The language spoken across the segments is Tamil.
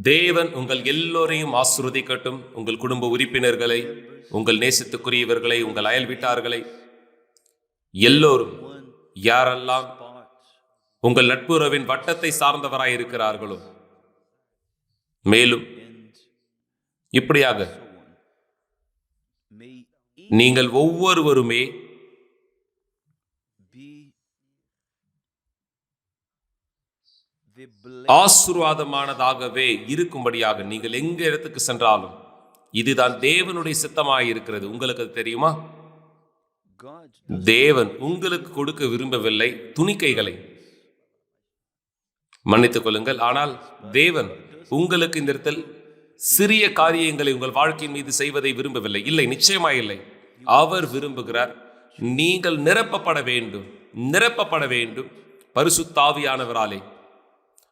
தேவன் உங்கள் எல்லோரையும் ஆசிர்வதிக்கட்டும். உங்கள் குடும்ப உறுப்பினர்களை உங்கள் நேசத்துக்குரியவர்களை உங்கள் அயல் வீட்டார்களை எல்லோரும் யாரெல்லாம் உங்கள் நட்புறவின் வட்டத்தை சார்ந்தவராய் இருக்கிறார்களோ மேலும் இப்படியாக நீங்கள் ஒவ்வொருவருமே ஆசீர்வாதமானதாகவே இருக்கும்படியாக நீங்கள் எங்க இடத்துக்கு சென்றாலும் இதுதான் தேவனுடைய சித்தமாய் இருக்கிறது. உங்களுக்கு அது தெரியுமா? தேவன் உங்களுக்கு கொடுக்க விரும்பவில்லை துணிக்கைகளை. மன்னித்துக் கொள்ளுங்கள். ஆனால் தேவன் உங்களுக்கு இந்த இடத்தில் சிறிய காரியங்களை உங்கள் வாழ்க்கையின் மீது செய்வதை விரும்பவில்லை. இல்லை நிச்சயமாய் இல்லை. அவர் விரும்புகிறார். நீங்கள் நிரப்பப்பட வேண்டும். நிரப்பப்பட வேண்டும். பரிசுத்தாவியானவராலே.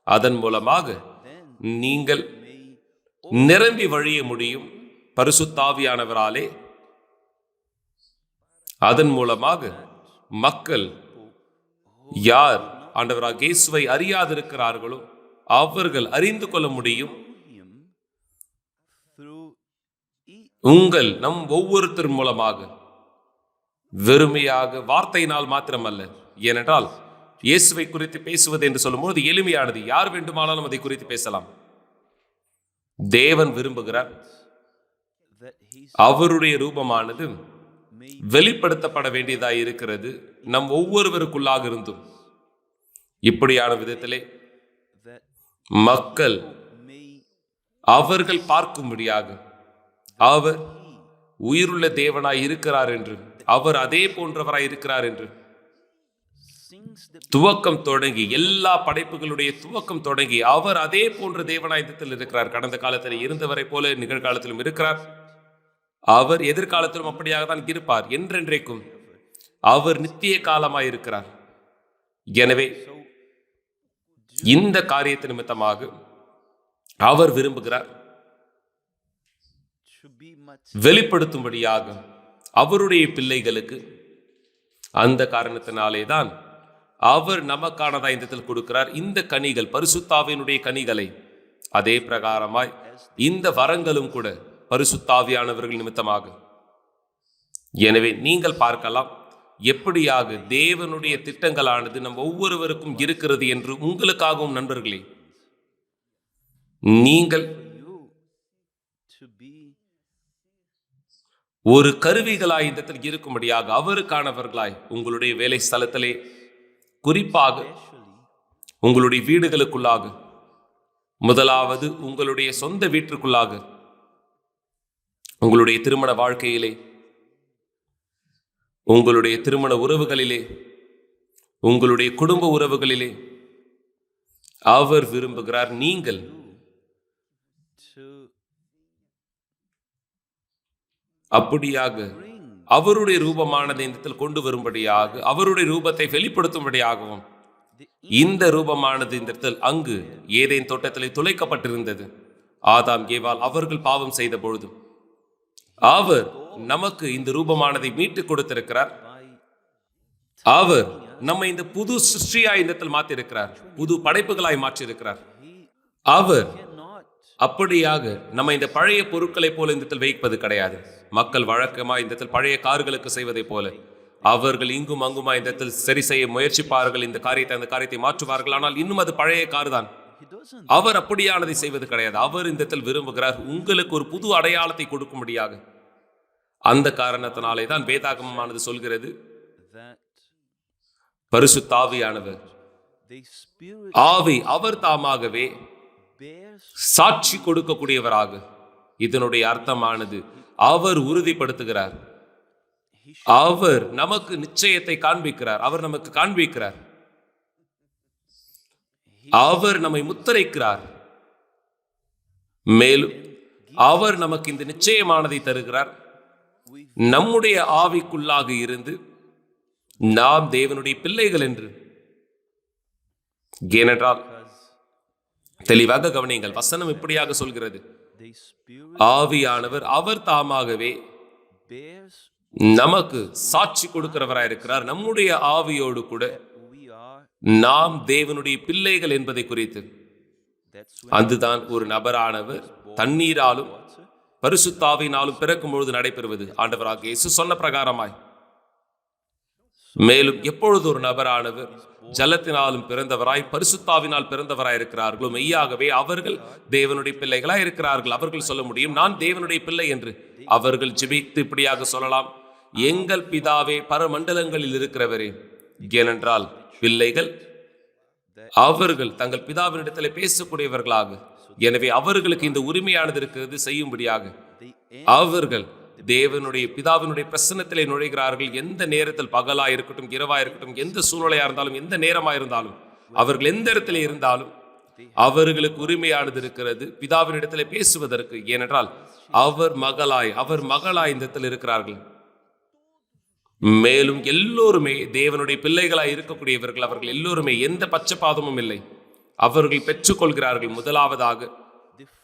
அதன் மூலமாக நீங்கள் நிரம்பி வழிய முடியும். பரிசுத்தாவியானவராலே. அதன் மூலமாக மக்கள் யார் ஆண்டவராக இயேசுவை அறியாதிருக்கிறார்களோ அவர்கள் அறிந்து கொள்ள முடியும். உங்கள் நம் ஒவ்வொருத்தர் மூலமாக வெறுமையாக வார்த்தையினால் மாத்திரமல்ல. ஏனென்றால் இயேசுவை குறித்து பேசுவது என்று சொல்லும்போது எளிமையானது. யார் வேண்டுமானாலும் அதை குறித்து பேசலாம். தேவன் விரும்புகிறார். அவருடைய ரூபமானது வெளிப்படுத்தப்பட வேண்டியதாய் இருக்கிறது. நம் ஒவ்வொருவருக்குள்ளாக இருந்தும் இப்படியான விதத்திலே மக்கள் அவர்கள் பார்க்கும்படியாக அவர் உயிருள்ள தேவனாய் இருக்கிறார் என்று அவர் அதே போன்றவராய் இருக்கிறார் என்று துவக்கம் தொடங்கி எல்லா படைப்புகளுடைய துவக்கம் தொடங்கி அவர் அதே போன்ற தேவனாயுதத்தில் இருக்கிறார். கடந்த காலத்தில் இருந்தவரை போல நிகழ்காலத்திலும் இருக்கிறார். அவர் எதிர்காலத்திலும் அப்படியாக தான் இருப்பார் என்றென்றைக்கும் அவர் நித்திய காலமாய் இருக்கிறார். எனவே இந்த காரியத்து நிமித்தமாக அவர் விரும்புகிறார். வெளிப்படுத்தும்படியாக அவருடைய பிள்ளைகளுக்கு அந்த காரணத்தினாலே தான் அவர் நமக்கானதா இந்தத்தில் கொடுக்கிறார். இந்த கனிகள் பரிசுத்தாவினுடைய கனிகளை. அதே பிரகாரமாய் இந்த வரங்களும் கூட பரிசுத்தாவியானவர்கள் நிமித்தமாக. எனவே நீங்கள் பார்க்கலாம் எப்படியாக தேவனுடைய திட்டங்களானது நம் ஒவ்வொருவருக்கும் இருக்கிறது என்று உங்களுக்காகவும் நண்பர்களே. நீங்கள் ஒரு கருவிகளாய் இந்த இருக்கும்படியாக அவருக்கானவர்களாய் உங்களுடைய வேலை ஸ்தலத்திலே குறிப்பாக உங்களுடைய வீடுகளுக்குள்ளாக முதலாவது உங்களுடைய சொந்த வீட்டிற்குள்ளாக உங்களுடைய திருமண வாழ்க்கையிலே உங்களுடைய திருமண உறவுகளிலே உங்களுடைய குடும்ப உறவுகளிலே அவர் விரும்புகிறார் நீங்கள். அப்படியாக அவருடைய ரூபமானதை இந்த கொண்டு வரும்படியாக அவருடைய ரூபத்தை வெளிப்படுத்தும்படியாகவும் இந்த ரூபமானது இந்த இடத்தில் அங்கு ஏதேன் தோட்டத்திலே துளைக்கப்பட்டிருந்தது. ஆதாம் ஏவாள் அவர்கள் பாவம் செய்த பொழுது அவர் நமக்கு இந்த ரூபமானதை மீட்டு கொடுத்திருக்கிறார். அவர் நம்மை இந்த புது சிருஷ்டியாய் இந்த இடத்தில் மாற்றிருக்கிறார் புது படைப்புகளாய் மாற்றியிருக்கிறார். அவர் அப்படியாக நம்ம இந்த பழைய பொருட்களை போல இந்த இடத்தில் வைப்பது கிடையாது. மக்கள் வழக்கமா இந்த இடத்தில் பழைய கார்களுக்கு செய்வதைப் போல. அவர்கள் இங்கும் அங்குமா இந்த இடத்தில் சரி செய்ய முயற்சிப்பார்கள் இந்த காரியத்தை அந்த காரியத்தை மாற்றுவார்கள். ஆனால் இன்னும் அது பழைய கார் தான் அவர் அப்படியானதை செய்வது கிடையாது. அவர் இந்த இடத்தில் விரும்புகிறார் உங்களுக்கு ஒரு புது அடையாளத்தை கொடுக்கும்படியாக. அந்த காரணத்தினாலே தான் வேதாகமமானது சொல்கிறது பரிசு தாவியானவர் ஆவி அவர் தாமாகவே சாட்சி கொடுக்கக்கூடியவராக. இதனுடைய அர்த்தமானது அவர் உறுதிப்படுத்துகிறார். அவர் நமக்கு நிச்சயத்தை காண்பிக்கிறார். அவர் நமக்கு காண்பிக்கிறார். அவர் நம்மை முத்திரைக்கிறார். மேலும் அவர் நமக்கு இந்த நிச்சயமானதை தருகிறார். நம்முடைய ஆவிக்குள்ளாக இருந்து நாம் தேவனுடைய பிள்ளைகள் என்று. ஏனென்றால் தெளிவாக கவனியுங்கள். வசனம் இப்படியாக சொல்கிறது. ஆவியானவர் அவர் தாமாகவே நமக்கு சாட்சி கொடுக்கிறவராய் இருக்கிறார். நம்முடைய ஆவியோடு கூட நாம் தேவனுடைய பிள்ளைகள் என்பதை குறித்து. அதுதான் ஒரு நபரானவர் தண்ணீராலும் பரிசுத்தாவினாலும் பிறக்கும் பொழுது நடைபெறுவது. ஆண்டவராக இயேசு சொன்ன பிரகாரமாய். மேலும் எப்பொழுது ஒரு நபரானவர் ஜலத்தினாலும் பிறந்தவராய் பரிசுத்தாவினால் பிறந்தவராய் இருக்கிறார்களோ மெய்யாகவே அவர்கள் தேவனுடைய பிள்ளைகளாய் இருக்கிறார்கள் அவர்கள் சொல்ல முடியும் நான் தேவனுடைய பிள்ளை என்று. அவர்கள் ஜிபித்து இப்படியாக சொல்லலாம் எங்கள் பிதாவே பரமண்டலங்களில் இருக்கிறவரே ஏனென்றால் பிள்ளைகள் அவர்கள் தங்கள் பிதாவினிடத்தில் பேசக்கூடியவர்களாக. எனவே அவர்களுக்கு இந்த உரிமையானது இருக்கிறது செய்யும்படியாக. அவர்கள் தேவனுடைய பிதாவினுடைய பிரசன்னத்திலே நுழைகிறார்கள். எந்த நேரத்தில் பகலா இருக்கட்டும் இரவா இருக்கட்டும் எந்த சூழ்நிலையா இருந்தாலும் எந்த நேரமா இருந்தாலும் அவர்கள் எந்த இடத்துல இருந்தாலும் அவர்களுக்கு உரிமையானது இருக்கிறது. பிதாவின் இடத்துல பேசுவதற்கு. ஏனென்றால் அவர் மகளாய் அவர் மகளாய் இந்த இடத்துல இருக்கிறார்கள். மேலும் எல்லோருமே தேவனுடைய பிள்ளைகளாய் இருக்கக்கூடியவர்கள் அவர்கள் எல்லோருமே எந்த பச்சைப்பாதமும் இல்லை. அவர்கள் பெற்றுக்கொள்கிறார்கள். முதலாவதாக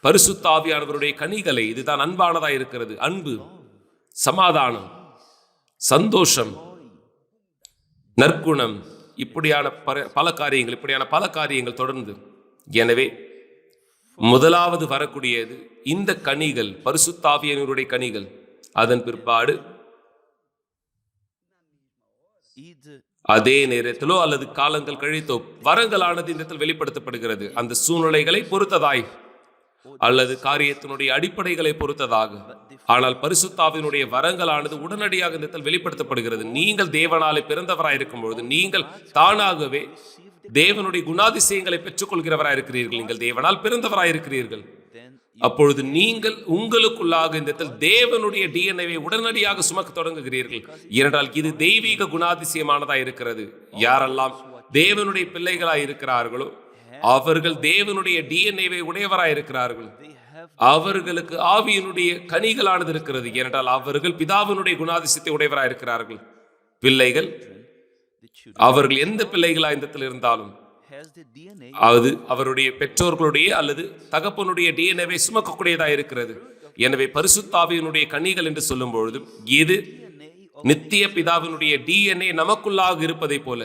பரிசுத்தாவியானவருடைய கனிகளை இதுதான் அன்பானதா இருக்கிறது. அன்பு சமாதானம் சந்தோஷம் நற்குணம் இப்படியான பல காரியங்கள் இப்படியான பல காரியங்கள் தொடர்ந்து. எனவே முதலாவது வரக்கூடியது இந்த கனிகள் பரிசுத்தாவியனுடைய கனிகள். அதன் பிற்பாடு அதே நேரத்திலோ அல்லது காலங்கள் கழித்தோ வரங்களானது இந்த இடத்தில் வெளிப்படுத்தப்படுகிறது. அந்த சூழ்நிலைகளை பொறுத்ததாய் அல்லது காரியத்தினுடைய அடிப்படைகளை பொறுத்ததாக. ஆனால் பரிசுத்தாவினுடைய வரங்களானது உடனடியாக இந்த வெளிப்படுத்தப்படுகிறது. நீங்கள் தேவனாலே பிறந்தவராய் இருக்கும் பொழுது நீங்கள் தானாகவே தேவனுடைய குணாதிசயங்களை பெற்றுக்கொள்கிறவராய் இருக்கிறீர்கள். நீங்கள் தேவனால் பிறந்தவராய் இருக்கிறீர்கள். அப்பொழுது நீங்கள் உங்களுக்குள்ளாக இந்த தேவனுடைய டிஎன்ஏவை உடனடியாக சுமக்க தொடங்குகிறீர்கள். ஏனென்றால் இது தெய்வீக குணாதிசயமானதா இருக்கிறது. யாரெல்லாம் தேவனுடைய பிள்ளைகளாய் இருக்கிறார்களோ அவர்கள் தேவனுடைய டிஎன்ஏவை உடையவராய் இருக்கிறார்கள். அவர்களுக்கு ஆவியினுடைய கனிகளானது இருக்கிறது. ஏனென்றால் அவர்கள் பிதாவினுடைய குணாதிசயத்தை உடையவராய் இருக்கிறார்கள். பிள்ளைகள் அவர்கள் எந்த பிள்ளைகளா இந்த இடத்தில் இருந்தாலும் அது அவருடைய பெற்றோர்களுடைய அல்லது தகப்பனுடைய டிஎன்ஏவை சுமக்கக்கூடியதா இருக்கிறது. எனவே பரிசுத்தாவியினுடைய கனிகள் என்று சொல்லும் பொழுது இது நித்திய பிதாவினுடைய டிஎன்ஏ நமக்குள்ளாக இருப்பதை போல.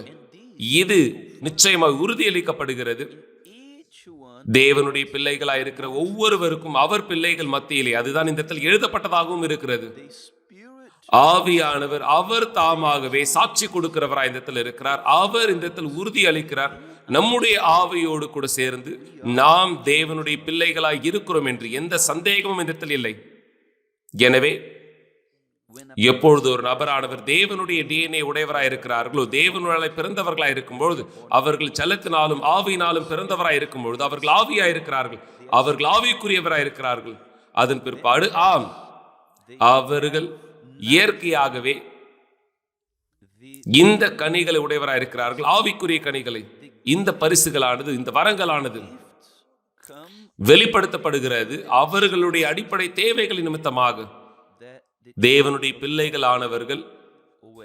இது நிச்சயமாக உறுதியளிக்கப்படுகிறது. தேவனுடைய பிள்ளைகளா இருக்கிற ஒவ்வொருவருக்கும் அவர் பிள்ளைகள் மத்தியிலே அதுதான் இந்த இடத்தில் எழுதப்பட்டதாகவும் இருக்கிறது. ஆவியானவர் அவர் தாமாகவே சாட்சி கொடுக்கிறவராய் இந்த இடத்தில் இருக்கிறார். அவர் இந்த இடத்தில் உறுதி அளிக்கிறார் நம்முடைய ஆவியோடு கூட சேர்ந்து நாம் தேவனுடைய பிள்ளைகளாய் இருக்கிறோம் என்று எந்த சந்தேகமும் இந்த இடத்தில் இல்லை. எனவே எப்பொழுது ஒரு நபரானவர் தேவனுடைய டிஎன்ஏ உடையவராக இருக்கிறார்களோ தேவனுடைய பிறந்தவர்களாக இருக்கும்பொழுது அவர்கள் ஜலத்தினாலும் ஆவியினாலும் பிறந்தவராய் இருக்கும்பொழுது அவர்கள் ஆவியாக இருக்கிறார்கள் அவர்கள் ஆவிக்குரியவராய் இருக்கிறார்கள் அதன் பிற்பாடு ஆம் அவர்கள் இயற்கையாகவே இந்த கனிகளை உடையவராய் இருக்கிறார்கள் ஆவிக்குரிய கனிகளை. இந்த பரிசுகளானது இந்த வரங்களானது வெளிப்படுத்தப்படுகிறது. அவர்களுடைய அடிப்படை தேவைகளின் நிமித்தமாக தேவனுடைய பிள்ளைகளானவர்கள்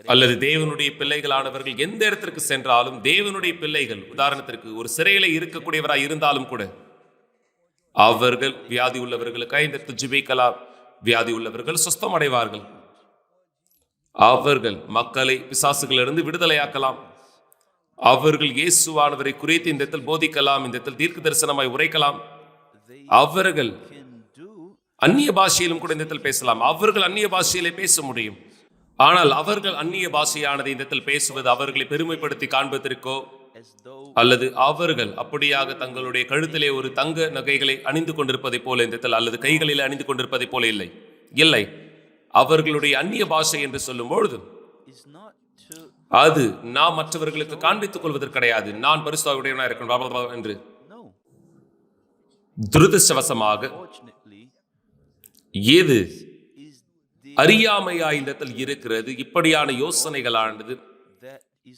அல்லது தேவனுடைய பிள்ளைகளானவர்கள் எந்த இடத்திற்கு சென்றாலும் தேவனுடைய பிள்ளைகள் உதாரணத்திற்கு ஒரு சிறையில இருக்கக்கூடியவராய் இருந்தாலும் கூட அவர்கள் வியாதி உள்ளவர்களுக்காக இந்த ஜிபிக்கலாம் வியாதி உள்ளவர்கள் சுஸ்தம் அடைவார்கள் அவர்கள் மக்களை பிசாசுகளிலிருந்து விடுதலையாக்கலாம். அவர்கள் இயேசுவானவரை குறித்து இந்த இடத்தில் போதிக்கலாம் இந்த இடத்தில் தீர்க்க தரிசனமாய் உரைக்கலாம். அவர்கள் அந்நிய பாஷையிலும் கூட இந்த இடத்தில் பேசலாம். அவர்கள் அந்நிய பாஷையிலே பேச முடியும். ஆனால் அவர்கள் அந்நிய பாஷையானது இந்த இடத்தில் பேசுவது அவர்களை பெருமைப்படுத்தி காண்பதற்கோ அல்லது அவர்கள் அப்படியாக தங்களுடைய கழுத்திலே ஒரு தங்க நகைகளை அணிந்து கொண்டிருப்பதைப் போல இந்த இடத்தில் அல்லது கைகளில் அணிந்து கொண்டிருப்பதைப் போல இல்லை. இல்லை. அவர்களுடைய அந்நிய பாஷை என்று சொல்லும் பொழுது அது நான் மற்றவர்களுக்கு காண்பித்துக் கொள்வதற்கு கிடையாது. நான் பரிசுத்தாவுடையவனா இருக்கணும் என்று துரதிருஷ்டவசமாக எது அறியாமையா இந்த இடத்தில் இருக்கிறது? இப்படியான யோசனைகளானது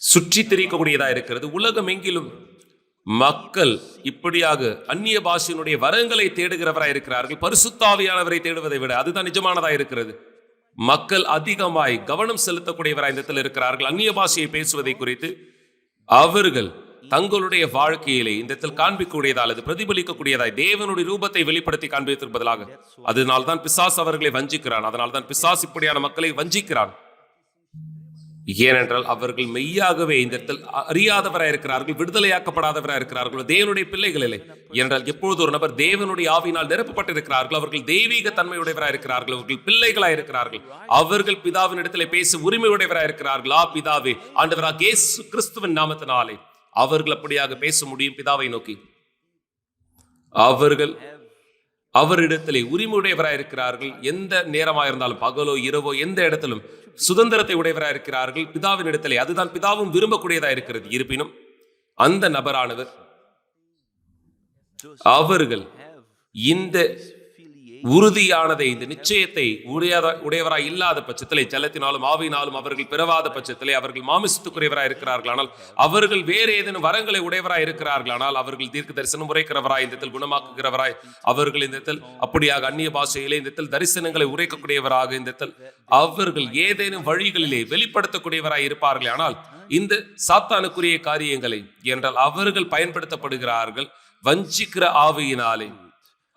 சுற்றி திரிக்கக்கூடியதா இருக்கிறது. உலகம் எங்கிலும் மக்கள் இப்படியாக அந்நிய பாஷையினுடைய வரங்களை தேடுகிறவராய் இருக்கிறார்கள். பரிசுத்தாவியானவரை தேடுவதை விட அதுதான் நிஜமானதா இருக்கிறது. மக்கள் அதிகமாய் கவனம் செலுத்தக்கூடியவராய் இந்த இடத்தில் இருக்கிறார்கள். அந்நிய பாஷையை பேசுவதை குறித்து அவர்கள் தங்களுடைய வாழ்க்கையிலே இந்த இடத்தில் காண்பிக்கக்கூடியதா அல்லது பிரதிபலிக்கக்கூடியதாய் தேவனுடைய ரூபத்தை வெளிப்படுத்தி காண்பித்திருப்பதாக அதனால் தான் பிசாஸ் அவர்களை வஞ்சிக்கிறான். அதனால்தான் பிசாஸ் இப்படியான மக்களை வஞ்சிக்கிறான். ஏனென்றால் அவர்கள் மெய்யாகவே இந்த இடத்தில் அறியாதவராக இருக்கிறார்கள் விடுதலையாக்கப்படாதவராக இருக்கிறார்கள் தேவனுடைய பிள்ளைகள் இல்லை என்றால் எப்பொழுது ஒரு நபர் தேவனுடைய ஆவியினால் நிரப்பப்பட்டிருக்கிறார்கள் அவர்கள் தெய்வீக தன்மையுடையவராக இருக்கிறார்கள் அவர்கள் பிள்ளைகளாக இருக்கிறார்கள். அவர்கள் பிதாவின் இடத்திலே பேச உரிமையுடையவராக இருக்கிறார்கள். ஆ பிதாவே ஆண்டவராக இயேசு கிறிஸ்துவின் நாமத்தினாலே. அவர்கள் அப்படியாக பேச முடியும் பிதாவை நோக்கி. அவர்கள் அவரிடத்திலே உரிமையுடையவராக இருக்கிறார்கள். எந்த நேரமாக இருந்தாலும் பகலோ இரவோ எந்த இடத்திலும் சுதந்திரத்தை உடையவராய் இருக்கிறார்கள். பிதாவின் இடத்திலே அதுதான் பிதாவும் விரும்பக்கூடியதா இருக்கிறது. இருப்பினும் அந்த நபரானவர் அவர்கள் இந்த உறுதியானதை இந்த நிச்சயத்தை உடையாத உடையவராய் இல்லாத பட்சத்திலே ஜலத்தினாலும் ஆவியினாலும் அவர்கள் பிறவாத பட்சத்திலே அவர்கள் மாமிசத்துக்குரியவராய் இருக்கிறார்கள். ஆனால் அவர்கள் வேறு ஏதேனும் வரங்களை உடையவராய் இருக்கிறார்கள். ஆனால் அவர்கள் தீர்க்க தரிசனம் உரைக்கிறவராய் இந்த இடத்தில் குணமாக்குகிறவராய் அவர்கள் இந்த இடத்தில் அப்படியாக அந்நிய பாஷையிலே இந்த இடத்தில் தரிசனங்களை உரைக்கக்கூடியவராக இந்த இடத்தில் அவர்கள் ஏதேனும் வழிகளிலே வெளிப்படுத்தக்கூடியவராய் இருப்பார்கள். ஆனால் இந்த சாத்தானுக்குரிய காரியங்களை என்றால் அவர்கள் பயன்படுத்தப்படுகிறார்கள். வஞ்சிக்கிற ஆவியினாலே.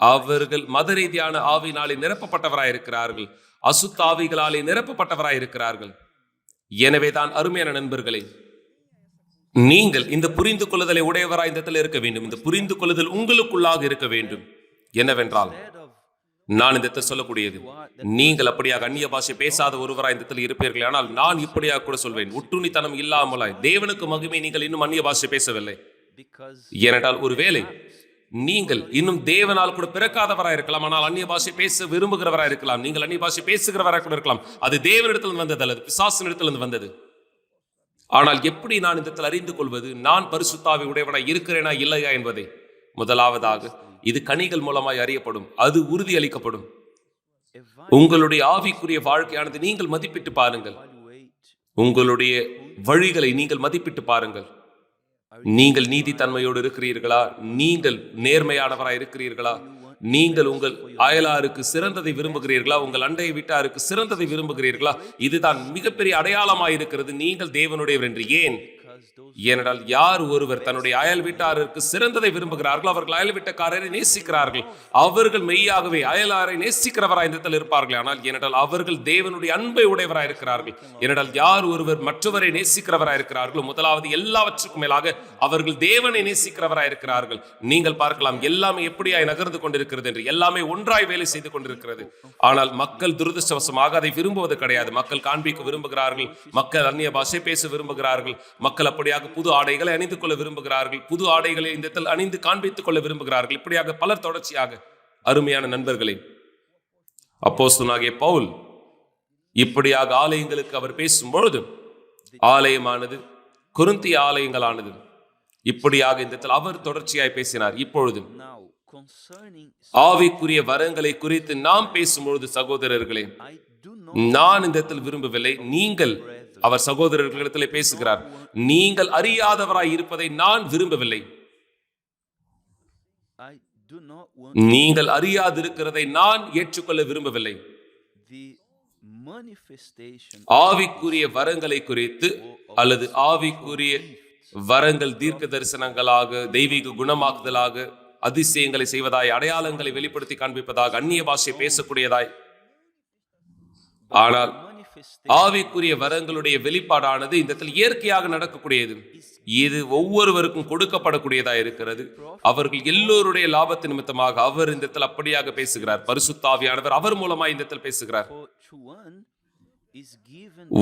அவர்கள் மத ரீதியான ஆவினாலே நிரப்பப்பட்டவராய் இருக்கிறார்கள் அசுத்தாவிகளாலே நிரப்பப்பட்டவராயிருக்கிறார்கள். இருக்கிறார்கள் எனவே தான் அருமையான நண்பர்களே நீங்கள் இந்த புரிந்து கொள்ளுதலை உடையவராய் இந்த இடத்துல இருக்க வேண்டும். இந்த புரிந்து கொள்ளுதல் உங்களுக்குள்ளாக இருக்க வேண்டும். என்னவென்றால் நான் இந்த இடத்தில் சொல்லக்கூடியது நீங்கள் அப்படியாக அந்நிய பாஷை பேசாத ஒருவராய் இந்த இருப்பீர்கள் ஆனால் நான் இப்படியாக கூட சொல்வேன் ஒட்டுணித்தனம் இல்லாமலாய் தேவனுக்கு மகிமை நீங்கள் இன்னும் அந்நிய பாஷை பேசவில்லை. ஏனென்றால் ஒருவேளை நீங்கள் இன்னும் தேவனால் கூட பிறக்காதவராக இருக்கலாம் ஆனால் அந்நிய பாஷை பேச விரும்புகிறவராக இருக்கலாம். நீங்கள் அந்நிய பாஷை பேசுகிறவராக கூட இருக்கலாம். அது தேவனிடத்தில் வந்தது அல்லது பிசாசினிடத்தில் வந்தது. ஆனால் எப்படி நான் இந்த இடத்தில் அறிந்து கொள்வது? நான் பரிசுத்தாவி உடையவனாய் இருக்கிறேனா இல்லையா என்பதை. முதலாவதாக இது கனிகள் மூலமாய் அறியப்படும் அது உறுதி அளிக்கப்படும் உங்களுடைய ஆவிக்குரிய வாழ்க்கையானது நீங்கள் மதிப்பிட்டு பாருங்கள். உங்களுடைய வழிகளை நீங்கள் மதிப்பிட்டு பாருங்கள். நீங்கள் நீதித்தன்மையோடு இருக்கிறீர்களா? நீங்கள் நேர்மையானவராய் இருக்கிறீர்களா? நீங்கள் உங்கள் அயலாருக்கு சிறந்ததை விரும்புகிறீர்களா? உங்கள் அண்டை வீட்டாருக்கு சிறந்ததை விரும்புகிறீர்களா? இதுதான் மிகப்பெரிய அடையாளமாக இருக்கிறது. நீங்கள் தேவனுடையவர் என்று ஏன் ஏனென்றால் யார் ஒருவர் தன்னுடைய அயல் வீட்டாருக்கு சிறந்ததை விரும்புகிறார்களோ அவர்கள் அயல் வீட்டக்காரரை நேசிக்கிறார்கள் அவர்கள் மெய்யாகவே அயலாரை நேசிக்கிறவராய் இந்த இருப்பார்கள் ஆனால் ஏனென்றால் அவர்கள் தேவனுடைய அன்பை உடையவராய் இருக்கிறார்கள் ஏனென்றால் யார் ஒருவர் மற்றவரை நேசிக்கிறவராய் இருக்கிறார்களோ முதலாவது எல்லாவற்றுக்கும் மேலாக அவர்கள் தேவனை நேசிக்கிறவராய் இருக்கிறார்கள் நீங்கள் பார்க்கலாம் எல்லாமே எப்படியாய் நகர்ந்து கொண்டிருக்கிறது என்று எல்லாமே ஒன்றாய் வேலை செய்து கொண்டிருக்கிறது ஆனால் மக்கள் துரதிருஷ்டவசமாக அதை விரும்புவது கிடையாது மக்கள் காண்பிக்க விரும்புகிறார்கள் மக்கள் அந்நிய பாஷை பேச விரும்புகிறார்கள் மக்கள் அப்படியாக புது ஆடைகளை அணிந்து கொள்ள விரும்புகிறார்கள். புது ஆடைகளை இந்த இடத்தில் அணிந்து காண்பித்துக் கொள்ள விரும்புகிறார்கள். இப்படியாக பலர் தொடர்ச்சியாக அருமையான நண்பர்களே அப்போஸ்தலனாகிய பவுல் இப்படியாக ஆலயங்களுக்கு அவர் பேசும் பொழுது ஆலயமானது குருந்திய ஆலயங்களானது. இப்படியாக இந்த இடத்தில் அவர் தொடர்ச்சியாய் பேசினார். இப்பொழுது ஆவிக்குரிய வரங்களை குறித்து நாம் பேசும்பொழுது சகோதரர்களே நான் இந்த இடத்தில் விரும்பவில்லை. நீங்கள் அவர் சகோதரர்களிடத்திலே பேசுகிறார் நீங்கள் அறியாதவராய் இருப்பதை நான் விரும்பவில்லை. நீங்கள் அறியாதிருக்கிறதை நான் ஏற்றுக்கொள்ள விரும்பவில்லை. ஆவிக்குரிய வரங்களை குறித்து அல்லது ஆவிக்குரிய வரங்கள் தீர்க்க தரிசனங்களாக தெய்வீக குணமாக்குதலாக அதிசயங்களை செய்வதாய் அடையாளங்களை வெளிப்படுத்தி காண்பிப்பதாக அந்நிய பாஷை பேசக்கூடியதாய். ஆனால் ஆவிக்குரிய வரங்களுடைய வெளிப்பாடானது இந்த இடத்தில் இயற்கையாக நடக்கக்கூடியது. இது ஒவ்வொருவருக்கும் கொடுக்கப்படக்கூடியதா இருக்கிறது. அவர்கள் எல்லோருடைய லாபத்து நிமித்தமாக அவர் இந்த இடத்தில் அப்படியாக பேசுகிறார். பரிசுத்தாவியானவர் அவர் மூலமா இந்த இடத்தில் பேசுகிறார்.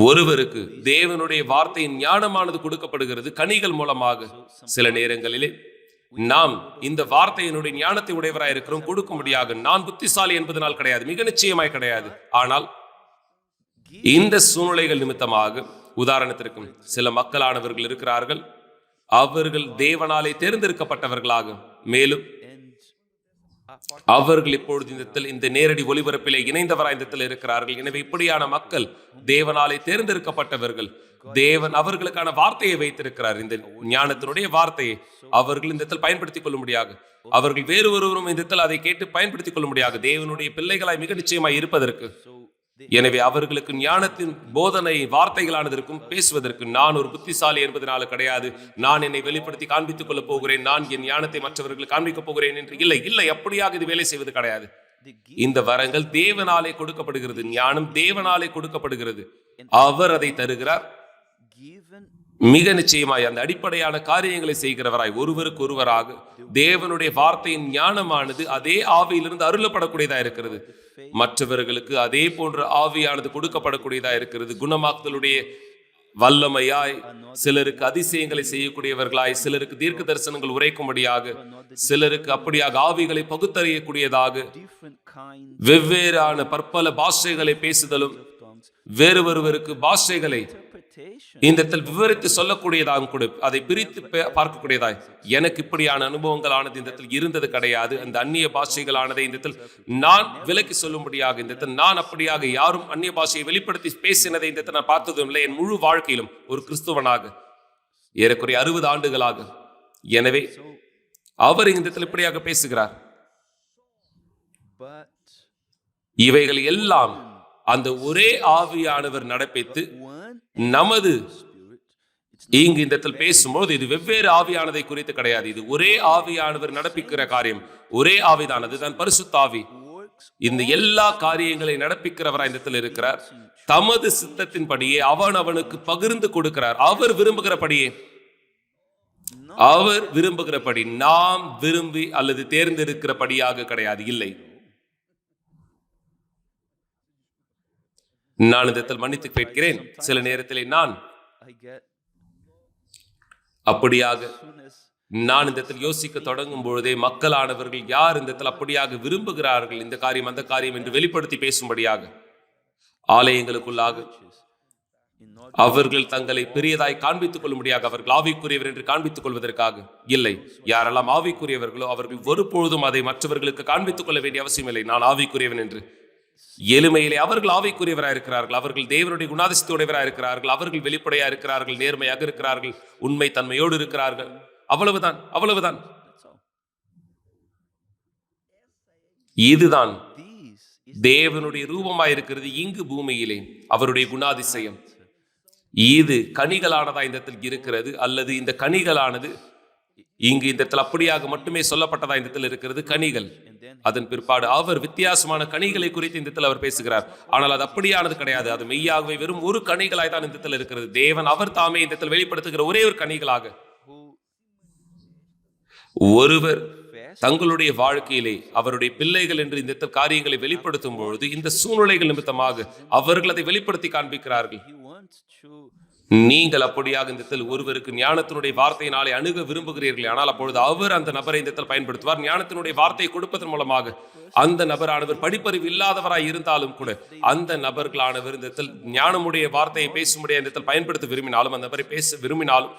ஒருவருக்கு தேவனுடைய வார்த்தையின் ஞானமானது கொடுக்கப்படுகிறது கனிகள் மூலமாக. சில நேரங்களிலே நாம் இந்த வார்த்தையினுடைய ஞானத்தை உடையவராய் இருக்கிறோம். கொடுக்க முடியாது நான் புத்திசாலி என்பதனால் கிடையாது. மிக நிச்சயமாய் கிடையாது. ஆனால் இந்த சூழ்நிலைகள் நிமித்தமாக உதாரணத்திற்கு சில மக்களானவர்கள் இருக்கிறார்கள். அவர்கள் தேவனாலே தேர்ந்தெடுக்கப்பட்டவர்களாக மேலும் அவர்கள் இப்பொழுது இந்த இந்த நேரடி ஒளிபரப்பிலே இணைந்தவராய் இந்த இருக்கிறார்கள். எனவே இப்படியான மக்கள் தேவனாலே தேர்ந்தெடுக்கப்பட்டவர்கள். தேவன் அவர்களுக்கான வார்த்தையை வைத்திருக்கிறார். இந்த ஞானத்தினுடைய வார்த்தையை அவர்கள் இந்த இடத்தில் பயன்படுத்திக் கொள்ள முடியாது அவர்கள் வேறு ஒருவரும் இந்த இடத்தில் அதை கேட்டு பயன்படுத்திக் கொள்ள முடியாது தேவனுடைய பிள்ளைகளாய் மிக நிச்சயமாய் இருப்பதற்கு எனவே அவர்களுக்கு ஞானத்தின் போதனை வார்த்தைகளானதற்கும் பேசுவதற்கு நான் ஒரு புத்திசாலி என்பதனால கிடையாது. நான் என்னை வெளிப்படுத்தி காண்பித்துக் கொள்ளப் போகிறேன். நான் என் ஞானத்தை மற்றவர்களுக்கு காண்பிக்கப் போகிறேன் என்று இல்லை. இல்லை அப்படியாக இது வேலை செய்வது கிடையாது. இந்த வரங்கள் தேவனாலே கொடுக்கப்படுகிறது. ஞானம் தேவனாலே கொடுக்கப்படுகிறது. அவர் அதை தருகிறார். மிக நிச்சயமாய் அந்த அடிப்படையான காரியங்களை செய்கிறவராய் ஒருவருக்கு ஒருவராக தேவனுடைய வார்த்தையின் ஞானமானது அதே ஆவியிலிருந்து அருளப்படக்கூடியதா இருக்கிறது. மற்றவர்களுக்கு அதே போன்ற ஆவியானது கொடுக்கப்படக்கூடியதா இருக்கிறது. குணமாக்குதலுடைய வல்லமையாய் சிலருக்கு அதிசயங்களை செய்யக்கூடியவர்களாய் சிலருக்கு தீர்க்க தரிசனங்கள் உரைக்கும்படியாக சிலருக்கு அப்படியாக ஆவிகளை பகுத்தறியக்கூடியதாக வெவ்வேறான பற்பல பாஷைகளை பேசுதலும் வேறு ஒருவருக்கு பாஷைகளை இந்த இடத்தில் விவரித்து சொல்லக்கூடியதாகவும் கூட. அதை பிரித்து பார்க்கக்கூடியதாய். எனக்கு இப்படியான அனுபவங்களானது இந்த இடத்தில் இருந்தது கிடையாது. அந்த அந்நிய பாஷைகளானதை இந்த இடத்தில் நான் விலக்கி சொல்லும்படியாக இந்த இடத்தில் நான் அப்படியாக யாரும் அந்நிய பாஷையை வெளிப்படுத்தி பேசினதை இந்த இடத்தில் நான் பார்த்ததும் இல்லை. என் முழு வாழ்க்கையிலும் ஒரு கிறிஸ்துவனாக ஏறக்குறைய அறுபது ஆண்டுகளாக. எனவே அவர் இந்த இடத்தில் இப்படியாக பேசுகிறார். இவைகள் எல்லாம் அந்த ஒரே ஆவியானவர் நடப்பித்து நமது இங்கு இந்த இடத்தில் பேசும்போது இது வெவ்வேறு ஆவியானதை குறித்து கிடையாது. இது ஒரே ஆவியானவர் நடப்பிக்கிற காரியம். ஒரே ஆவிதான். அதுதான் பரிசுத்த ஆவி. works இந்த எல்லா காரியங்களை நடப்பிக்கிறவராய் இந்த இடத்தில் இருக்கிறார். தமது சித்தத்தின்படியே அவன் அவனுக்கு பகிர்ந்து கொடுக்கிறார். அவர் விரும்புகிறபடியே. அவர் விரும்புகிறபடி நாம் விரும்பி அல்லது தேர்ந்தெடுக்கிறபடியாக கிடையாது. இல்லை. நான் இந்தத்தில் மன்னித்து கேட்கிறேன். சில நேரத்திலே நான் அப்படியாக நான் இந்த இடத்தில் யோசிக்க தொடங்கும் பொழுதே மக்களானவர்கள் யார் இந்த இடத்தில் அப்படியாக விரும்புகிறார்கள்? இந்த காரியம் அந்த காரியம் என்று வெளிப்படுத்தி பேசும்படியாக ஆலயங்களுக்குள்ளாக அவர்கள் தங்களை பெரியதாய் காண்பித்துக் கொள்ளும்படியாக அவர்கள் ஆவிக்குரியவர் என்று காண்பித்துக் கொள்வதற்காக இல்லை. யாரெல்லாம் ஆவிக்குரியவர்களோ அவர்கள் ஒருபொழுதும் அதை மற்றவர்களுக்கு காண்பித்துக் கொள்ள வேண்டிய அவசியம் இல்லை நான் ஆவிக்குரியவன் என்று எளிமையிலே அவர்கள் ஆவிக்குரியவராக இருக்கிறார்கள் அவர்கள் தேவனுடைய குணாதிசயத்துடையவராக இருக்கிறார்கள் அவர்கள் வெளிப்படையா இருக்கிறார்கள் நேர்மையாக இருக்கிறார்கள் உண்மை தன்மையோடு இருக்கிறார்கள். அவ்வளவுதான் அவ்வளவுதான். இதுதான் தேவனுடைய ரூபமாக இருக்கிறது இங்கு பூமியிலே அவருடைய குணாதிசயம். இது கனிகளானதா இந்த இடத்தில் இருக்கிறது அல்லது இந்த கனிகளானது இங்கு இந்த இடத்துல அப்படியாக மட்டுமே சொல்லப்பட்டதா இந்த இடத்தில் இருக்கிறது கனிகள். அதன் பிற்பாடு அவர் வித்தியாசமான கனிகளை குறித்து இந்த இடத்தில் அவர் பேசுகிறார். ஆனால் அது அப்படியானது கிடையாது. அது மெய்யாகவே வெறும் ஒரு கனிகளாய் தான் இந்த இடத்தில் இருக்கிறது. தேவன் அவர் தாமே இந்த வெளிப்படுத்துகிற ஒரே ஒரு கனிகளாக ஒருவர் தங்களுடைய வாழ்க்கையிலே அவருடைய பிள்ளைகள் என்று இந்த காரியங்களை வெளிப்படுத்தும் பொழுது இந்த சூழ்நிலைகள் நிமித்தமாக அவர்கள் அதை வெளிப்படுத்தி காண்பிக்கிறார்கள். நீங்கள் அப்படியாக இந்த இடத்தில் ஒருவருக்கு ஞானத்தினுடைய வார்த்தையினாலே அணுக விரும்புகிறீர்கள் ஆனால் அப்பொழுது அவர் அந்த நபரை இந்த இடத்தில் பயன்படுத்துவார். ஞானத்தினுடைய வார்த்தையை கொடுப்பதன் மூலமாக அந்த நபரானவர் படிப்பறிவு இல்லாதவராய் இருந்தாலும் கூட அந்த நபர்களானவர் இந்த இடத்தில் ஞானமுடைய வார்த்தையை பேசும்படியாக இந்த இடத்தில் பயன்படுத்த விரும்பினாலும் அந்த நபரை பேச விரும்பினாலும்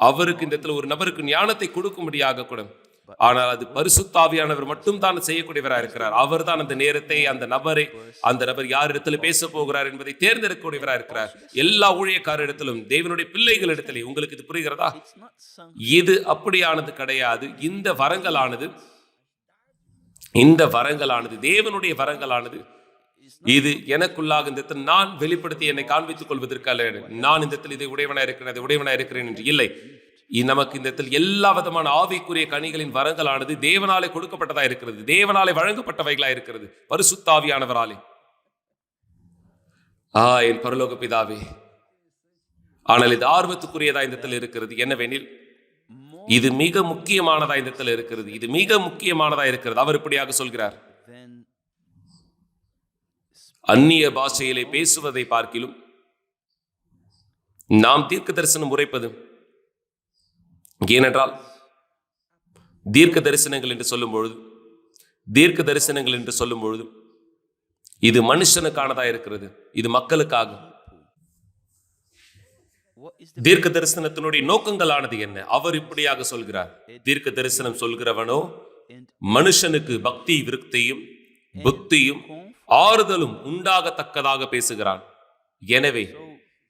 அவருக்கு இந்த இடத்துல ஒரு நபருக்கு ஞானத்தை கொடுக்கும்படியாக கூட ஆனால் அது பரிசுத்தாவியானவர் மட்டும் தான் செய்யக்கூடியவராக இருக்கிறார். அவர் தான் அந்த நேரத்தை அந்த நபரை அந்த நபர் யார் இடத்துல பேச போகிறார் என்பதை தேர்ந்தெடுக்கக்கூடியவராக இருக்கிறார். எல்லா ஊழியக்காரரிடத்திலும் தேவனுடைய பிள்ளைகள் இடத்திலே உங்களுக்கு இது புரிகிறதா? இது அப்படியானது கிடையாது. இந்த வரங்களானது இந்த வரங்களானது தேவனுடைய வரங்களானது இது எனக்குள்ளாக இந்த இடத்தில் நான் வெளிப்படுத்தி என்னை காண்பித்துக் கொள்வதற்கு அல்ல நான் இந்த இடத்தில் இதை உடையவனா இருக்கிறேன் உடையவனா இருக்கிறேன் என்று இல்லை. நமக்கு இந்த இடத்தில் எல்லா விதமான ஆவிக்குரிய கனிகளின் வரங்களானது தேவனாலே கொடுக்கப்பட்டதா இருக்கிறது. தேவனாலே வழங்கப்பட்டவைகளா இருக்கிறது. பரிசுத்தாவியானவராலே. ஆ என் பரலோக பிதாவே. ஆனால் இது ஆர்வத்துக்குரியதா இந்த இடத்தில் இருக்கிறது. என்னவெனில் இது மிக முக்கியமானதா இந்த இடத்துல இருக்கிறது. இது மிக முக்கியமானதா இருக்கிறது. அவர் இப்படியாக சொல்கிறார். அந்நிய பாஷையிலே பேசுவதை பார்க்கிலும் நாம் தீர்க்க தரிசனம் உரைப்பதும் ஏனென்றால் தீர்க்க தரிசனங்கள் என்று சொல்லும் பொழுது தீர்க்க தரிசனங்கள் என்று சொல்லும் பொழுது இது மனுஷனுக்கானதா இருக்கிறது இது மக்களுக்காக. தீர்க்க தரிசனத்தினுடைய நோக்கங்களானது என்ன? அவர் இப்படியாக சொல்கிறார். தீர்க்க தரிசனம் சொல்கிறவனோ மனுஷனுக்கு பக்தி விருத்தியும் புத்தியும் ஆறுதலும் உண்டாகத்தக்கதாக பேசுகிறான். எனவே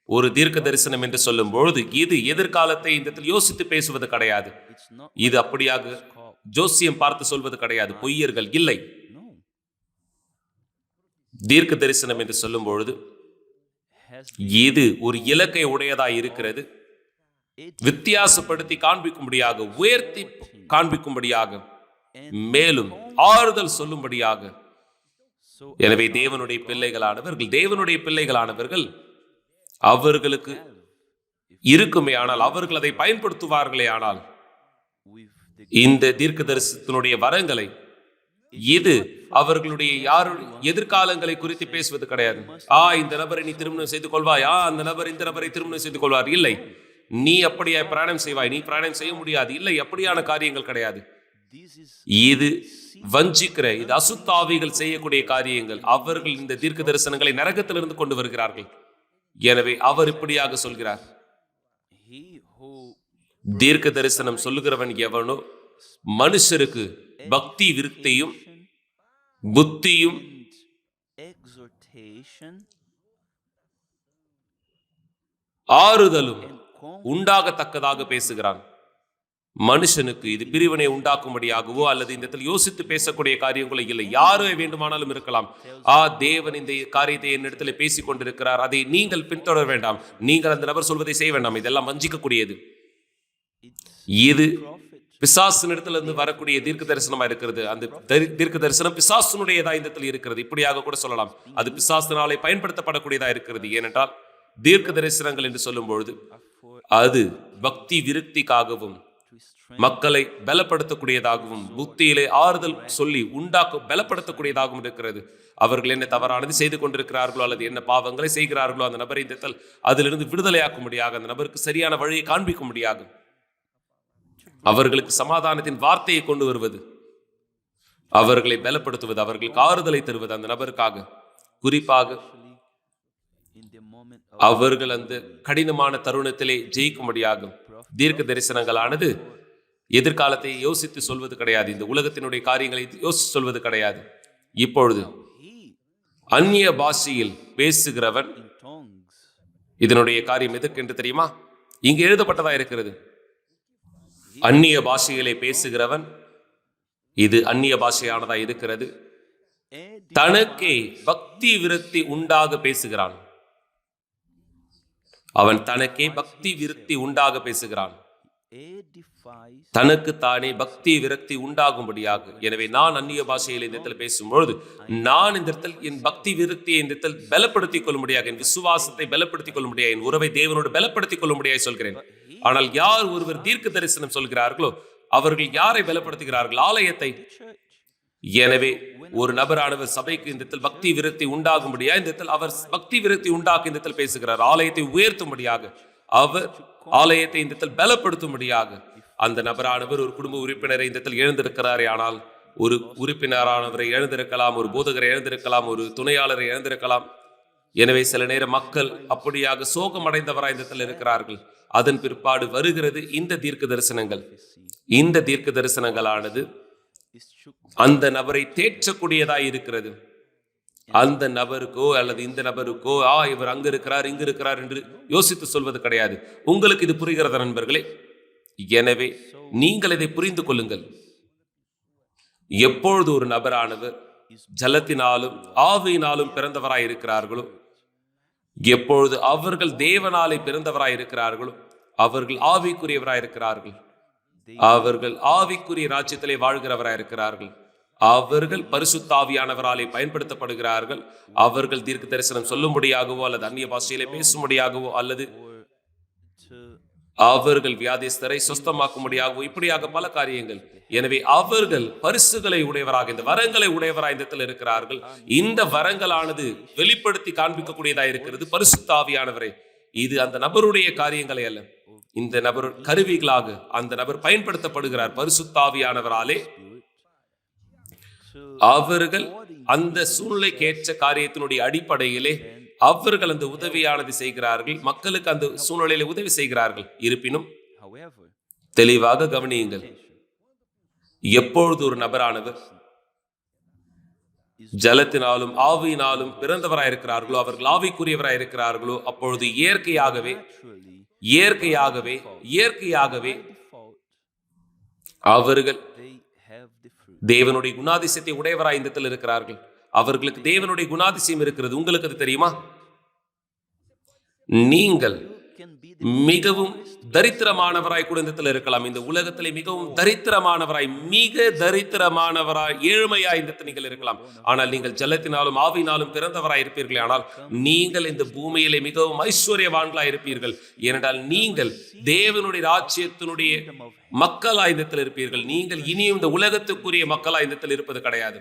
ஒரு தீர்க்க தரிசனம் என்று சொல்லும் பொழுது இது எதிர்காலத்தை இந்த இடத்தில் யோசித்து பேசுவது கிடையாது. இது அப்படியாக ஜோசியம் பார்த்து சொல்வது கிடையாது. பொய்யர்கள் இல்லை. தீர்க்க தரிசனம் என்று சொல்லும் பொழுது இது ஒரு இலக்கை உடையதா இருக்கிறது. வித்தியாசப்படுத்தி காண்பிக்கும்படியாக உயர்த்தி காண்பிக்கும்படியாக மேலும் ஆறுதல் சொல்லும்படியாக. எனவே தேவனுடைய பிள்ளைகளானவர்கள் தேவனுடைய பிள்ளைகளானவர்கள் அவர்களுக்கு இருக்குமே ஆனால் அவர்கள் அதை பயன்படுத்துவார்களே ஆனால் இந்த தீர்க்க தரிசனத்தினுடைய வரங்களை இது அவர்களுடைய யாரு எதிர்காலங்களை குறித்து பேசுவது கிடையாது. ஆ இந்த நபரை நீ திருமணம் செய்து கொள்வாய். ஆ அந்த நபர் இந்த நபரை திருமணம் செய்து கொள்வார். இல்லை. நீ அப்படியா பிராணம் செய்வாய். நீ பிராணம் செய்ய முடியாது. இல்லை அப்படியான காரியங்கள் கிடையாது. இது வஞ்சிக்கிற இது அசுத்தாவிகள் செய்யக்கூடிய காரியங்கள். அவர்கள் இந்த தீர்க்க தரிசனங்களை நரகத்திலிருந்து கொண்டு வருகிறார்கள். எனவே அவர் இப்படியாக சொல்கிறார். தீர்க்க தரிசனம் சொல்லுகிறவன் எவனோ மனுஷருக்கு பக்தி விருத்தியும் புத்தியும் ஆறுதலும் உண்டாகத்தக்கதாக பேசுகிறான். மனுஷனுக்கு இது பிரிவினை உண்டாக்கும்படியாகவோ அல்லது இந்த இடத்தில் யோசித்து பேசக்கூடிய காரியங்களோ இல்லை. யாரோ வேண்டுமானாலும் இருக்கலாம். ஆ தேவன் இந்த காரியத்தை என்னிடத்தில் பேசிக் கொண்டிருக்கிறார். அதை நீங்கள் பின்தொடர வேண்டாம். நீங்கள் அந்த நபர் சொல்வதை செய்ய வேண்டாம். இதெல்லாம் வஞ்சிக்கக்கூடியது. இது பிசாசினிடத்துல இருந்து வரக்கூடிய தீர்க்க தரிசனமா இருக்கிறது. அந்த தரி- தீர்க்க தரிசனம் பிசாசனுடையதா இந்த இடத்துல இருக்கிறது. இப்படியாக கூட சொல்லலாம். அது பிசாசினாலே பயன்படுத்தப்படக்கூடியதா இருக்கிறது. ஏனென்றால் தீர்க்க தரிசனங்கள் என்று சொல்லும் பொழுது அது பக்தி விருத்திக்காகவும் மக்களை பலப்படுத்தக்கூடியதாகவும் புத்தியிலே ஆறுதல் சொல்லி உண்டாக்க பலப்படுத்தக்கூடியதாகவும் இருக்கிறது. அவர்கள் என்ன தவறானது செய்து கொண்டிருக்கிறார்களோ அல்லது என்ன பாவங்களை செய்கிறார்களோ அந்த நபரை இந்த அதிலிருந்து அதிலிருந்து விடுதலையாக்கும்படியாக அந்த நபருக்கு சரியான வழியை காண்பிக்கும்படியாக. அவர்களுக்கு சமாதானத்தின் வார்த்தையை கொண்டு வருவது. அவர்களை பலப்படுத்துவது அவர்களுக்கு ஆறுதலை தருவது அந்த நபருக்காக. குறிப்பாக அவர்கள் அந்த கடினமான தருணத்திலே ஜெயிக்கும்படியாகும். தீர்க்க தரிசனங்களானது எதிர்காலத்தை யோசித்து சொல்வது கிடையாது. இந்த உலகத்தினுடைய காரியங்களை யோசித்து சொல்வது கிடையாது. இப்பொழுது அந்நிய பாஷையில் பேசுகிறவன் இதனுடைய காரியம் எதற்கு என்று தெரியுமா? இங்கு எழுதப்பட்டதா இருக்கிறது. அந்நிய பாஷைகளை பேசுகிறவன் இது அந்நிய பாஷையானதா இருக்கிறது. தனக்கே பக்தி விருத்தி உண்டாக பேசுகிறான். அவன் தனக்கே பக்தி விருத்தி உண்டாக பேசுகிறான். தனக்கு தானே பக்தி விரக்தி உண்டாகும்படியாக. எனவே நான் அந்நிய பாஷையில் இந்த இடத்தில் பேசும்பொழுது நான் இந்த இடத்தில் என் பக்தி விருத்தியை இந்த இடத்தில் பலப்படுத்திக் கொள்ளும்படியாக என் விசுவாசத்தை பலப்படுத்திக் கொள்ளும்படியாக என் உறவை தேவனோடு பலப்படுத்திக் கொள்ளும்படியாக சொல்கிறேன். ஆனால் யார் ஒருவர் தீர்க்க தரிசனம் சொல்கிறார்களோ அவர்கள் யாரை பலப்படுத்துகிறார்கள்? ஆலயத்தை எனவே ஒரு நபரானவர் சபைக்கு இந்த இடத்தில் பக்தி விருத்தி உண்டாகும்படியா இந்த இடத்தில் அவர் பக்தி விருத்தி உண்டாக்க இந்த இடத்தில் பேசுகிறார். ஆலயத்தை உயர்த்தும்படியாக அவர் ஆலயத்தை இந்த இடத்தில் பலப்படுத்தும்படியாக அந்த நபரானவர் ஒரு குடும்ப உறுப்பினரை இந்த இடத்தில் எழுந்திருக்கிறாரே. ஆனால் ஒரு உறுப்பினரானவரை எழுந்திருக்கலாம் ஒரு போதகரை எழுந்திருக்கலாம் ஒரு துணையாளரை எழுந்திருக்கலாம். எனவே சில நேரம் மக்கள் அப்படியாக சோகமடைந்தவராய் இந்த இடத்தில் இருக்கிறார்கள். அதன் பிற்பாடு வருகிறது இந்த தீர்க்க தரிசனங்கள். இந்த தீர்க்க தரிசனங்களானது அந்த நபரை தேற்றக்கூடியதாக இருக்கிறது. அந்த நபருக்கோ அல்லது இந்த நபருக்கோ ஆ இவர் அங்க இருக்கிறார் இங்க இருக்கிறார் என்று யோசித்து சொல்வது கிடையாது. உங்களுக்கு இது புரிகிறதா நண்பர்களே? எனவே நீங்கள் இதை புரிந்து கொள்ளுங்கள். எப்பொழுது ஒரு நபரானவர் ஜலத்தினாலும் ஆவியினாலும் பிறந்தவராய் இருக்கிறார்களோ எப்பொழுது அவர்கள் தேவனாலே பிறந்தவராய் இருக்கிறார்களோ அவர்கள் ஆவிக்குரியவராய் இருக்கிறார்கள். அவர்கள் ஆவிக்குரிய ராஜ்யத்திலே வாழ்கிறவராக இருக்கிறார்கள். அவர்கள் பரிசுத்தாவியானவராலே பயன்படுத்தப்படுகிறார்கள். அவர்கள் தீர்க்க தரிசனம் சொல்லும்படியாகவோ அல்லது அந்நிய பாஷையிலே பேசும்படியாகவோ அல்லது அவர்கள் வியாதிஸ்தரை சுஸ்தமாக்கும்படியாகவோ இப்படியாக பல காரியங்கள். எனவே அவர்கள் பரிசுகளை உடையவராக இந்த வரங்களை உடையவராக இந்த இருக்கிறார்கள். இந்த வரங்களானது வெளிப்படுத்தி காண்பிக்கக்கூடியதாக இருக்கிறது. பரிசுத்தாவியானவரே. இது அந்த நபருடைய காரியங்களை அல்ல. இந்த நபர் கருவிகளாக அந்த நபர் பயன்படுத்தப்படுகிறார் பரிசுத்தாவியானவராலே. அவர்கள் அந்த சூழ்நிலைக்கேற்ற காரியத்தினுடைய அடிப்படையிலே அவர்கள் அந்த உதவியானது செய்கிறார்கள் மக்களுக்கு அந்த சூழ்நிலையில உதவி செய்கிறார்கள். இருப்பினும் தெளிவாக கவனியுங்கள் எப்பொழுது ஒரு நபரானவர் ஜலத்தினாலும் ஆவியினாலும் பிறந்தவராயிருக்கிறார்களோ அவர்கள் ஆவிக்குரியவராயிருக்கிறார்களோ அப்பொழுது இயற்கையாகவே இயற்கையாகவே இயற்கையாகவே அவர்கள் தேவனுடைய குணாதிசயத்தை உடையவராய் இந்த இருக்கிறார்கள். அவர்களுக்கு தேவனுடைய குணாதிசயம் இருக்கிறது. உங்களுக்கு அது தெரியுமா? நீங்கள் மிகவும் தரித்திரமானவராய் கூட இந்த இடத்துல இருக்கலாம். இந்த உலகத்திலே மிகவும் தரித்திரமானவராய் மிக தரித்திரமானவராய் ஏழ்மையாய் இந்த நீங்கள் இருக்கலாம். ஆனால் நீங்கள் ஜலத்தினாலும் ஆவினாலும் பிறந்தவராய் இருப்பீர்களே. ஆனால் நீங்கள் இந்த பூமியிலே மிகவும் ஐஸ்வர்யவான்களாய் இருப்பீர்கள். ஏனென்றால் நீங்கள் தேவனுடைய ராஜ்யத்தினுடைய மக்களாய் இந்த இடத்துல இருப்பீர்கள். நீங்கள் இனியும் இந்த உலகத்துக்குரிய மக்களாய் இந்த இடத்துல இருப்பது கிடையாது.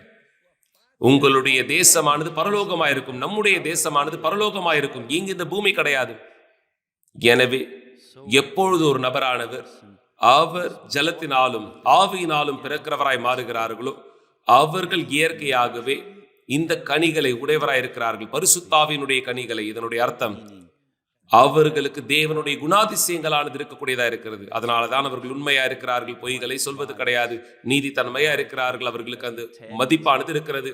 உங்களுடைய தேசமானது பரலோகமாயிருக்கும். நம்முடைய தேசமானது பரலோகமாயிருக்கும். இங்கு இந்த பூமி கிடையாது. எனவே எப்பொழுது ஒரு நபரானவர் அவர் ஜலத்தினாலும் ஆவியினாலும் பிறக்கிறவராய் மாறுகிறார்களோ அவர்கள் இயற்கையாகவே இந்த கனிகளை உடையவராய் இருக்கிறார்கள். பரிசுத்தாவினுடைய கனிகளை இதனுடைய அர்த்தம் அவர்களுக்கு தேவனுடைய குணாதிசயங்களானது இருக்கக்கூடியதா இருக்கிறது. அதனால தான் அவர்கள் உண்மையா இருக்கிறார்கள். பொய்களை சொல்வது கிடையாது. நீதித்தன்மையாக இருக்கிறார்கள். அவர்களுக்கு அந்த மதிப்பானது இருக்கிறது.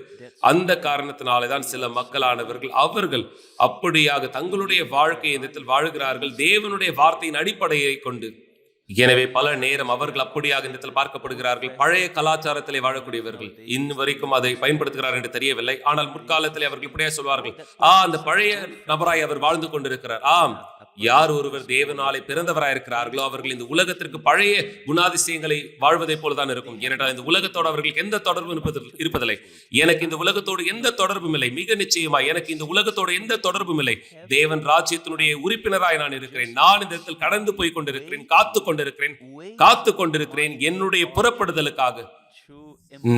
அந்த காரணத்தினாலே தான் சில மக்களானவர்கள் அவர்கள் அப்படியாக தங்களுடைய வாழ்க்கை இடத்தில் வாழ்கிறார்கள். தேவனுடைய வார்த்தையின் அடிப்படையை கொண்டு எனவே பல நேரம் அவர்கள் அப்படியாக இந்த இடத்தில் பார்க்கப்படுகிறார்கள். பழைய கலாச்சாரத்திலே வாழக்கூடியவர்கள் இன்று வரைக்கும் அதை பயன்படுத்துகிறார் என்று தெரியவில்லை. ஆனால் முற்காலத்திலே அவர்கள் இப்படியே சொல்வார்கள். ஆ அந்த பழைய நபராய் அவர் வாழ்ந்து கொண்டிருக்கிறார். ஆம் யார் ஒருவர் தேவனாலே பிறந்தவராய் இருக்கிறார்களோ அவர்கள் இந்த உலகத்திற்கு பழைய குணாதிசயங்களை வாழ்வதை போலதான் இருக்கும். ஏனென்றால் இந்த உலகத்தோடு அவர்களுக்கு எந்த தொடர்பும் இருப்பதில் இருப்பதில்லை. எனக்கு இந்த உலகத்தோடு எந்த தொடர்பும் இல்லை. மிக நிச்சயமா எனக்கு இந்த உலகத்தோடு எந்த தொடர்பும் இல்லை. தேவன் ராஜ்யத்தினுடைய உறுப்பினராய் நான் இருக்கிறேன். நான் இந்த இடத்தில் கடந்து போய் கொண்டிருக்கிறேன் காத்து கொண்டிருக்கிறேன் காத்து கொண்டிருக்கிறேன். என்னுடைய புறப்படுதலுக்காக.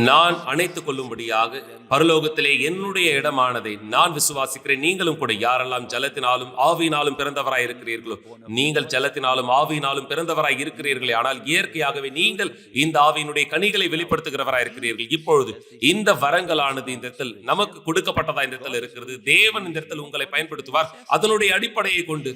நான் அணைத்துக் கொள்ளும்படியாக பரலோகத்திலே என்னுடைய இடமானதை நான் விசுவாசிக்கிறேன். நீங்களும் கூட யாரெல்லாம் ஜலத்தினாலும் ஆவியினாலும் பிறந்தவராய் இருக்கிறீர்களோ நீங்கள் ஜலத்தினாலும் ஆவியினாலும் பிறந்தவராய் இருக்கிறீர்களே ஆனால் இயற்கையாகவே நீங்கள் இந்த ஆவியினுடைய கனிகளை வெளிப்படுத்துகிறவராய் இருக்கிறீர்கள். இப்பொழுது இந்த வரங்களானது இந்த இடத்தில் நமக்கு கொடுக்கப்பட்டதா இந்த இடத்தில் இருக்கிறது. தேவன் இந்த இடத்தில் உங்களை பயன்படுத்துவார். அதனுடைய அடிப்படையை கொண்டு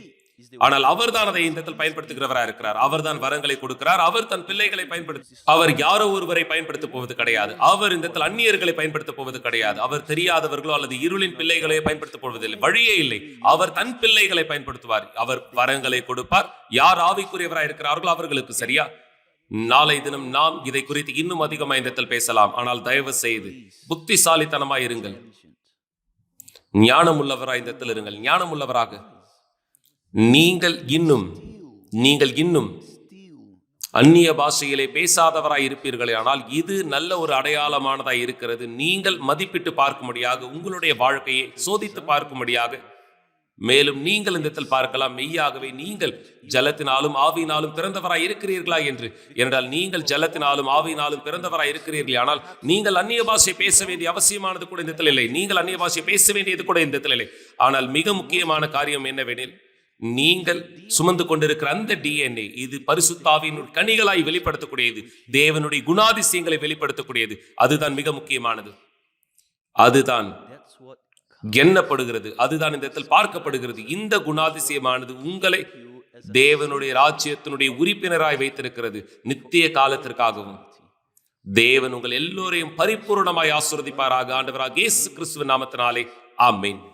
ஆனால் அவர்தான் அதை இந்த இடத்தில் பயன்படுத்துகிறவராக இருக்கிறார். அவர்தான் வரங்களை கொடுக்கிறார். அவர் தன் பிள்ளைகளை பயன்படுத்தி அவர் யாரோ ஒருவரை பயன்படுத்த போவது கிடையாது. அவர் இந்த இடத்தில் அந்நியர்களை பயன்படுத்த போவது கிடையாது. அவர் தெரியாதவர்களோ அல்லது இருளின் பிள்ளைகளை பயன்படுத்த போவதில்லை. வழியே இல்லை. அவர் தன் பிள்ளைகளை பயன்படுத்துவார். அவர் வரங்களை கொடுப்பார். யார் ஆவிக்குரியவராக இருக்கிறார்களோ அவர்களுக்கு சரியா? நாளை தினம் நாம் இதை குறித்து இன்னும் அதிகமாக இந்த இடத்தில் பேசலாம். ஆனால் தயவு செய்து புத்திசாலித்தனமாய் இருங்கள். ஞானம் உள்ளவராய் இந்த இடத்தில் இருங்கள். ஞானம் உள்ளவராக நீங்கள் இன்னும் நீங்கள் இன்னும் அந்நிய பாஷையிலே பேசாதவராய் இருப்பீர்களே ஆனால் இது நல்ல ஒரு அடையாளமானதாய் இருக்கிறது. நீங்கள் மதிப்பிட்டு பார்க்கும்படியாக உங்களுடைய வாழ்க்கையை சோதித்து பார்க்கும்படியாக மேலும் நீங்கள் இந்த இடத்தில் பார்க்கலாம் மெய்யாகவே நீங்கள் ஜலத்தினாலும் ஆவியினாலும் பிறந்தவராய் இருக்கிறீர்களா என்று. என்றால் நீங்கள் ஜலத்தினாலும் ஆவியினாலும் பிறந்தவராய் இருக்கிறீர்களே ஆனால் நீங்கள் அந்நிய பாஷை பேச வேண்டிய அவசியமானது கூட இந்த இடத்துல இல்லை. நீங்கள் அந்நிய பாஷை பேச வேண்டியது கூட இந்த இடத்தில் இல்லை. ஆனால் மிக முக்கியமான காரியம் என்னவெனில் நீங்கள் சுமந்து கொண்டிருக்கிற அந்த டிஎன்ஏ இது பரிசுத்தாவின் கனிகளாய் வெளிப்படுத்தக்கூடியது தேவனுடைய குணாதிசயங்களை வெளிப்படுத்தக்கூடியது. அதுதான் மிக முக்கியமானது. அதுதான் எண்ணப்படுகிறது அதுதான் இந்த இடத்தில் பார்க்கப்படுகிறது. இந்த குணாதிசயமானது உங்களை தேவனுடைய ராஜ்யத்தினுடைய உறுப்பினராய் வைத்திருக்கிறது நித்திய காலத்திற்காகவும். தேவன் உங்கள் எல்லோரையும் பரிபூர்ணமாய் ஆசிர்வதிப்பாராக. ஆண்டவராக இயேசு கிறிஸ்துவ நாமத்தினாலே. ஆமேன்.